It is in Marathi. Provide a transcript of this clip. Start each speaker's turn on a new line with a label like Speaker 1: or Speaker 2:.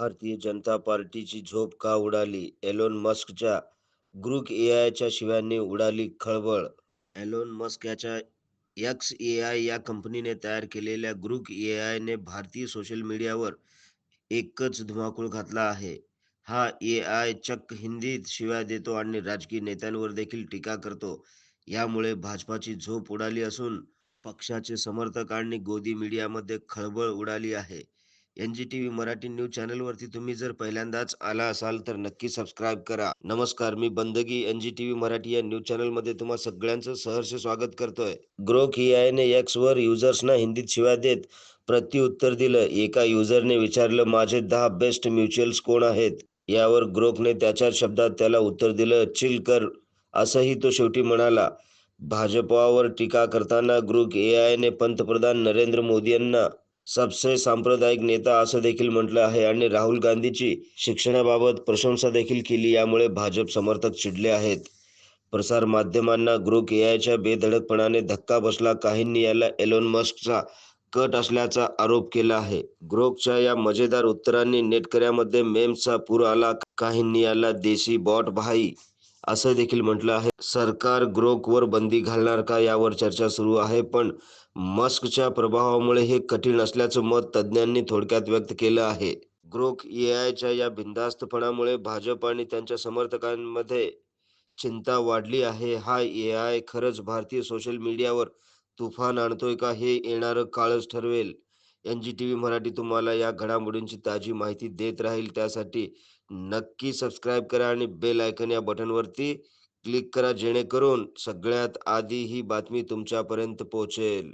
Speaker 1: भारतीय जनता पार्टीची झोप का उडाली? एलोन मस्कच्या ग्रुक एआयच्या शिव्याने उडाली खळबळ. एलोन मस्क याच्या एक्स ए आय या कंपनीने तयार केलेल्या ग्रुक आयने भारतीय सोशल मीडियावर एकच धुमाकूळ घातला आहे. हा ए आय चक्क हिंदीत शिव्या देतो आणि राजकीय नेत्यांवर देखील टीका करतो. यामुळे भाजपाची झोप उडाली असून पक्षाचे समर्थक आणि गोदी मीडियामध्ये खळबळ उडाली आहे. N G TV Marathi news चॅनलवरती तुम्ही जर पहिल्यांदाच आला असाल तर नक्की सबस्क्राईब करा. नमस्कार मी बंदगी एन जी टीव्ही मराठी या न्यूज चॅनलमध्ये तुम्हा सगळ्यांचं सहर्ष स्वागत करतोय. ग्रोक एआयने एक्सवर युजर्सना हिंदीत शिवाय देत प्रत्युत्तर दिलं. एका युजरने विचारलं माझे दहा बेस्ट म्युच्युअल्स कोण आहेत? यावर ग्रोकने त्याच्या शब्दात त्याला उत्तर दिलं चिल कर असंही तो शेवटी म्हणाला. भाजपावर टीका करताना ग्रुप ए आयने पंतप्रधान नरेंद्र मोदी यांना सबसे सांप्रदायिक नेता असं देखील म्हटलं आहे आणि राहुल गांधीची शिक्षणाबाबत प्रशंसा देखील केली. यामुळे भाजप समर्थक चिडले आहेत. प्रसार माध्यमांना ग्रुप एआयच्या बेधडकपणाने धक्का बसला. काहींनी याला एलोन मस्कचा कट असल्याचा आरोप केला आहे. ग्रोकच्या या मजेदार उत्तरांनी नेटकऱ्यामध्ये मेम्सचा पूर आला. काहींनी याला देशी बॉट भाई असं देखील म्हटलं आहे. सरकार ग्रोकवर बंदी घालणार का यावर चर्चा सुरू आहे. पण मस्कच्या प्रभावामुळे हे कठीण असल्याचं मत तज्ज्ञांनी थोडक्यात व्यक्त केलं आहे. ग्रोक एआयच्या या बिनधास्तपणामुळे भाजप आणि त्यांच्या समर्थकांमध्ये चिंता वाढली आहे. हा एआय खरंच भारतीय सोशल मीडियावर तुफान आणतोय का हे येणारं काळच ठरवेल. N G T V Marathi तुम्हाला या घडामोडींची ताजी माहिती देत राहील. त्यासाठी नक्की सबस्क्राईब करा आणि बेल आयकन या बटनवरती क्लिक करा जेणेकरून सगळ्यात आधी ही बातमी तुमच्यापर्यंत पोहोचेल.